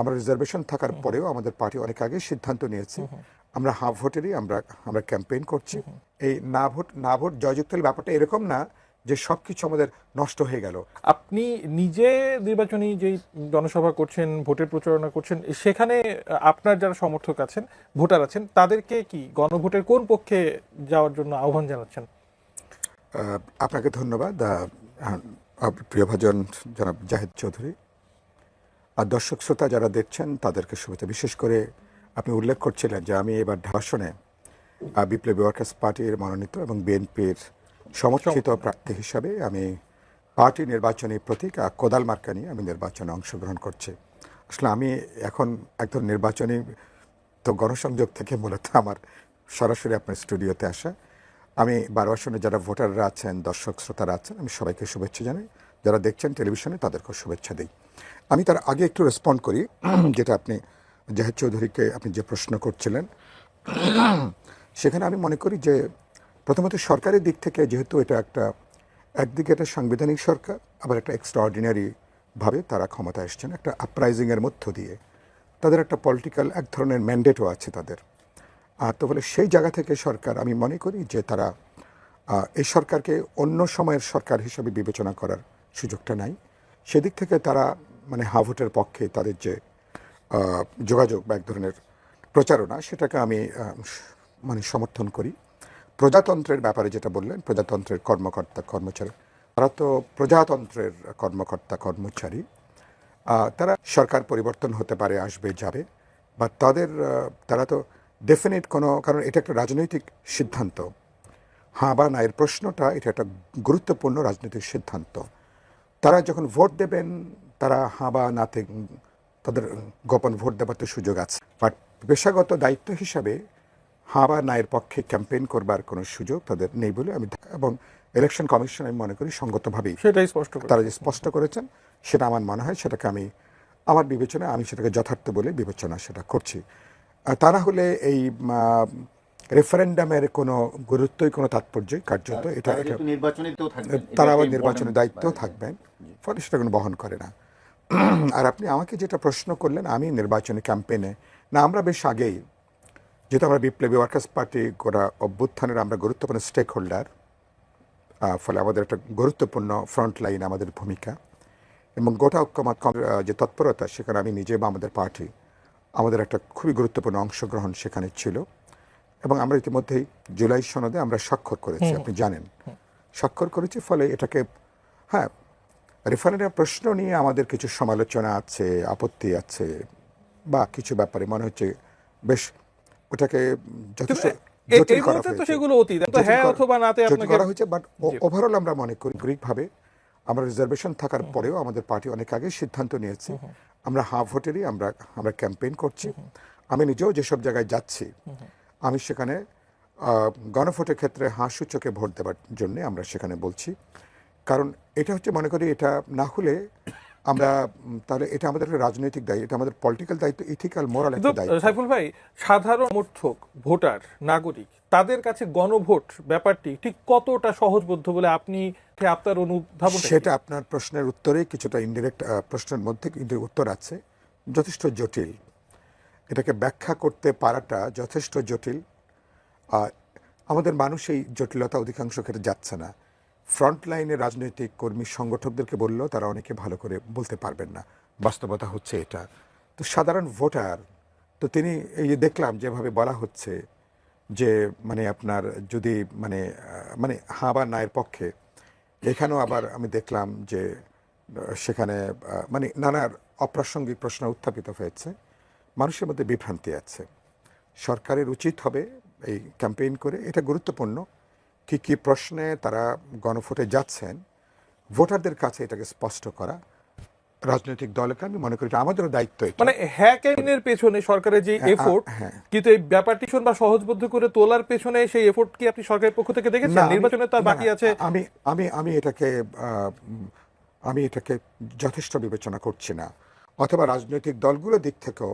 আমরা রিজার্ভেশন থাকার পরেও আমাদের পার্টি অনেক আগে সিদ্ধান্ত নিয়েছে। আমরা হাফ ভোটেরই আমরা আমরা ক্যাম্পেইন করছি। এই না ভোট না ভোট জয়যুক্ত ব্যাপারটা এরকম না যে সব কিছু আমাদের নষ্ট হয়ে গেল। আপনি নিজে নির্বাচনী যেই জনসভা করছেন ভোটের প্রচারণা করছেন সেখানে আপনার যারা সমর্থক আছেন ভোটার আছেন তাদেরকে কি গণভোটের কোন পক্ষে যাওয়ার জন্য আহ্বান জানাচ্ছেন? আপনাকে ধন্যবাদ। প্রিয়ভাজন জনাব জাহেদ চৌধুরী আর দর্শক শ্রোতা যারা দেখছেন তাদেরকে শুভেচ্ছা। বিশেষ করে আপনি উল্লেখ করছিলেন যে আমি এবার ভাষণে বিপ্লবী ওয়ার্কার্স পার্টির মনোনীত এবং বিএনপির সমর্থিত প্রার্থী হিসাবে আমি পার্টি নির্বাচনী প্রতীক আহ, কোদাল মার্কা নিয়ে আমি নির্বাচনে অংশগ্রহণ করছি। আসলে আমি এখন একজন নির্বাচনী তো গণসংযোগ থেকে মূলত আমার সরাসরি আপনার স্টুডিওতে আসা। আমি বারো আসনে যারা ভোটাররা আছেন দর্শক শ্রোতারা আছেন আমি সবাইকে শুভেচ্ছা জানাই। যারা দেখছেন টেলিভিশনে তাদেরকেও শুভেচ্ছা দিই। আমি তার আগে একটু রেসপন্ড করি, যেটা আপনি জাহেদ চৌধুরীকে আপনি যে প্রশ্ন করছিলেন। সেখানে আমি মনে করি যে, প্রথমত সরকারের দিক থেকে যেহেতু এটা একটা একদিকে এটা সাংবিধানিক সরকার, আবার একটা এক্সট্রাঅর্ডিনারি ভাবে তারা ক্ষমতা এসছেন, একটা আপরাইজিংয়ের মধ্য দিয়ে। তাদের একটা পলিটিক্যাল এক ধরনের ম্যান্ডেটও আছে তাদের। আর তো বলে সেই জায়গা থেকে সরকার, আমি মনে করি যে তারা এই সরকারকে অন্য সময়ের সরকার হিসেবে বিবেচনা করার সুযোগটা নাই। সেদিক থেকে তারা মানে হাভোটের পক্ষে তাদের যে যোগাযোগ বা এক ধরনের প্রচারণা, সেটাকে আমি মানে সমর্থন করি। প্রজাতন্ত্রের ব্যাপারে যেটা বললেন, প্রজাতন্ত্রের কর্মকর্তা, কর্মচারী, তারা তো প্রজাতন্ত্রের কর্মকর্তা, কর্মচারী। তারা সরকার পরিবর্তন হতে পারে, আসবে, যাবে, বা তাদের তারা তো ডেফিনেট কোনো, কারণ এটা একটা রাজনৈতিক সিদ্ধান্ত। হ্যাঁ বা না এর প্রশ্নটা, এটা একটা গুরুত্বপূর্ণ রাজনৈতিক সিদ্ধান্ত। তারা যখন ভোট দেবেন তারা হাঁ বা নাতে তাদের গোপন ভোট দেবার তো সুযোগ আছে। বাট পেশাগত দায়িত্ব হিসাবে হাঁ বা নায়ের পক্ষে ক্যাম্পেইন করবার কোনো সুযোগ তাদের নেই বলে আমি এবং ইলেকশন কমিশন আমি মনে করি সঙ্গতভাবেই সেটাই স্পষ্ট তারা যে স্পষ্ট করেছেন সেটা আমার মনে হয় সেটাকে আমি আমার বিবেচনা আমি সেটাকে যথার্থ বলে বিবেচনা সেটা করছি। আর তা না হলে এই রেফারেন্ডামের কোনো গুরুত্বই কোনো তাৎপর্যই কার্যত এটা তারা আবার নির্বাচনের দায়িত্ব থাকবেন ফলে সেটা কোনো বহন করে না। আর আপনি আমাকে যেটা প্রশ্ন করলেন আমি নির্বাচনী ক্যাম্পেইনে না আমরা বেশ আগেই যেহেতু আমরা বিপ্লবী ওয়ার্কার্স পার্টি গোটা অভ্যুত্থানের আমরা গুরুত্বপূর্ণ স্টেক হোল্ডার ফলে আমাদের একটা গুরুত্বপূর্ণ ফ্রন্ট লাইন আমাদের ভূমিকা। এবং গোটা ঐক্যমত যে তৎপরতা সেখানে আমি নিজে বা আমাদের পার্টি আমাদের একটা খুবই গুরুত্বপূর্ণ অংশগ্রহণ সেখানে ছিল। এবং আমরা ইতিমধ্যেই জুলাই সনদে আমরা স্বাক্ষর করেছি আপনি জানেন। স্বাক্ষর করেছি ফলে এটাকে হ্যাঁ রেফারেন্ডাম প্রশ্ন নিয়ে আমাদের কিছু সমালোচনা আছে আপত্তি আছে বা কিছু ব্যাপারে মনে হচ্ছে বেশ ওটাকে যথেষ্ট জটিল করা হয়েছে। সেগুলো অতীত। হ্যাঁ অথবা নাতে আপনাকে করা হয়েছে বাট ওভারঅল আমরা মনে করি গ্রিকভাবে আমরা রিজার্ভেশন থাকার পরেও আমাদের পার্টি অনেক আগে সিদ্ধান্ত নিয়েছে। আমরা হাফ ভোটেরই আমরা আমরা ক্যাম্পেইন করছি। আমি নিজেও যেসব জায়গায় যাচ্ছি আমি সেখানে গণভোটের ক্ষেত্রে হাঁ সূচকে ভোট দেওয়ার জন্য আমরা সেখানে বলছি। কারণ এটা হচ্ছে মনে করি এটা না হলে আমরা তাহলে এটা আমাদের একটা রাজনৈতিক দায়িত্ব এটা আমাদের পলিটিক্যাল দায়িত্ব ইথিক্যাল মোরাল একটা দায়িত্ব। সাইফুল ভাই সাধারণ সমর্থক ভোটার নাগরিক তাদের কাছে গণভোট ব্যাপারটি ঠিক কতটা সহজবোধ্য বলে আপনি আপনার অনুধাবন সেটা আপনার প্রশ্নের উত্তরে কিছুটা ইনডিরেক্ট প্রশ্নের মধ্যে কিন্তু উত্তর আছে। যথেষ্ট জটিল। এটাকে ব্যাখ্যা করতে পারাটা যথেষ্ট জটিল। আর আমাদের মানুষ এই জটিলতা অধিকাংশ ক্ষেত্রে যাচ্ছে না। ফ্রন্ট লাইনে রাজনৈতিক কর্মী সংগঠকদেরকে বললেও তারা অনেকে ভালো করে বলতে পারবেন না। বাস্তবতা হচ্ছে এটা। তো সাধারণ ভোটার, তো তিনি এই যে দেখলাম যেভাবে বলা হচ্ছে যে মানে আপনার যদি মানে মানে হাঁ বা নায়ের পক্ষে। এখানেও আবার আমি দেখলাম যে, সেখানে মানে নানার অপ্রাসঙ্গিক প্রশ্ন উত্থাপিত হয়েছে। মানুষের মধ্যে বিভ্রান্তি আছে। সরকারের উচিত হবে এই ক্যাম্পেইন করে এটা গুরুত্বপূর্ণ। কি কি প্রশ্নে তারা গণভোটে যাচ্ছেন ভোটারদের কাছে এটাকে স্পষ্ট করা রাজনৈতিক দলকে আমি মনে করি আমাদেরও দায়িত্ব মানে হ্যাকিংয়ের পেছনে সরকারের যে হ্যাঁ, এফোর্ট হ্যাঁ। কিন্তু এই ব্যাপারটি শুন বা সহজবোধ্য করে তোলার পেছনে সেই এফোর্ট কি আপনি সরকারের পক্ষ থেকে দেখেছেন? নির্বাচনে তার বাকি আছে। আমি আমি আমি এটাকে আমি এটাকে যথেষ্ট বিবেচনা করছি না। অথবা রাজনৈতিক দলগুলোর দিক থেকেও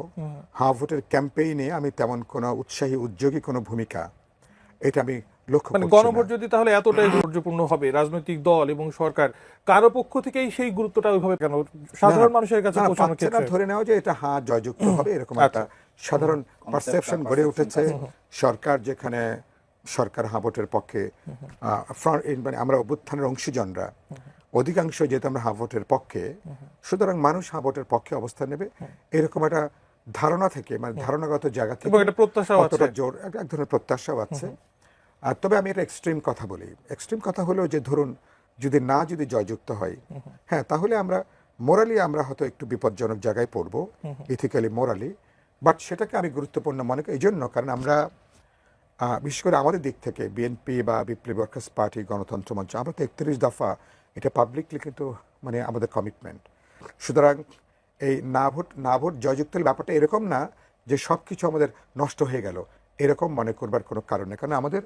হা ভোটের ক্যাম্পেইনে আমি তেমন কোনো উৎসাহী উদ্যোগী কোনো ভূমিকা এটা আমি লক্ষ্য মানে গণভোট যদি তাহলে এতটাই গুরুত্বপূর্ণ হবে রাজনৈতিক দল এবং সরকার কারও পক্ষ থেকেই সেই গুরুত্বটা ওইভাবে কেন সাধারণ মানুষের কাছে না, পৌঁছানোর ক্ষেত্রে। ধরে নেওয়া যে এটা হ্যাঁ জয়যুক্ত হবে এরকম একটা সাধারণ পারসেপশন গড়ে উঠেছে। সরকার যেখানে সরকার ভোটের পক্ষে মানে আমরা অভ্যুত্থানের অংশীজনরা। অধিকাংশ যেহেতু আমরা হ্যাঁ পক্ষে সুতরাং মানুষ হ্যাঁ ভোটের পক্ষে অবস্থান নেবে। এরকম একটা ধারণা থেকে মানে ধারণাগত জায়গা থেকে একটা জোর এক ধরনের প্রত্যাশাও আছে। আর তবে আমি এটা এক্সট্রিম কথা বলি। এক্সট্রিম কথা হলো যে ধরুন যদি না যদি জয়যুক্ত হয় হ্যাঁ তাহলে আমরা মোরালি আমরা হয়তো একটু বিপজ্জনক জায়গায় পড়ব ইথিক্যালি মোরালি বাট সেটাকে আমি গুরুত্বপূর্ণ মনে করি এই জন্য কারণ আমরা বিশেষ করে আমাদের দিক থেকে বিএনপি বা বিপ্লবী ওয়ার্কার্স পার্টি গণতন্ত্র মঞ্চ আমরা তো একত্রিশ দফা এটা পাবলিকলি কিন্তু মানে আমাদের কমিটমেন্ট সুতরাং এই না ভোট না ভোট জয়যুক্তের ব্যাপারটা এরকম না যে সব কিছু আমাদের নষ্ট হয়ে গেল। এরকম মনে করবার কোনো কারণ নেই। কারণ আমাদের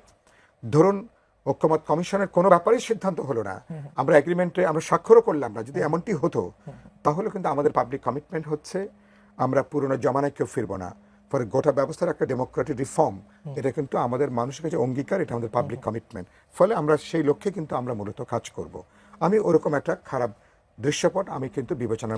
ধরুন ঐক্যমত কমিশনের কোনো ব্যাপারেই সিদ্ধান্ত হলো না। আমরা এগ্রিমেন্টে আমরা স্বাক্ষরও করলাম না। যদি এমনটি হতো তাহলে কিন্তু আমাদের পাবলিক কমিটমেন্ট হচ্ছে আমরা পুরনো জমানায় কেউ ফিরবো না। ফলে গোটা ব্যবস্থার একটা ডেমোক্রেটিক রিফর্ম এটা কিন্তু আমাদের মানুষের কাছে অঙ্গীকার এটা আমাদের পাবলিক কমিটমেন্ট ফলে আমরা সেই লক্ষ্যে কিন্তু আমরা মূলত কাজ করব। আমি ওরকম একটা খারাপ দৃশ্যপট আমি কিন্তু বিবেচনার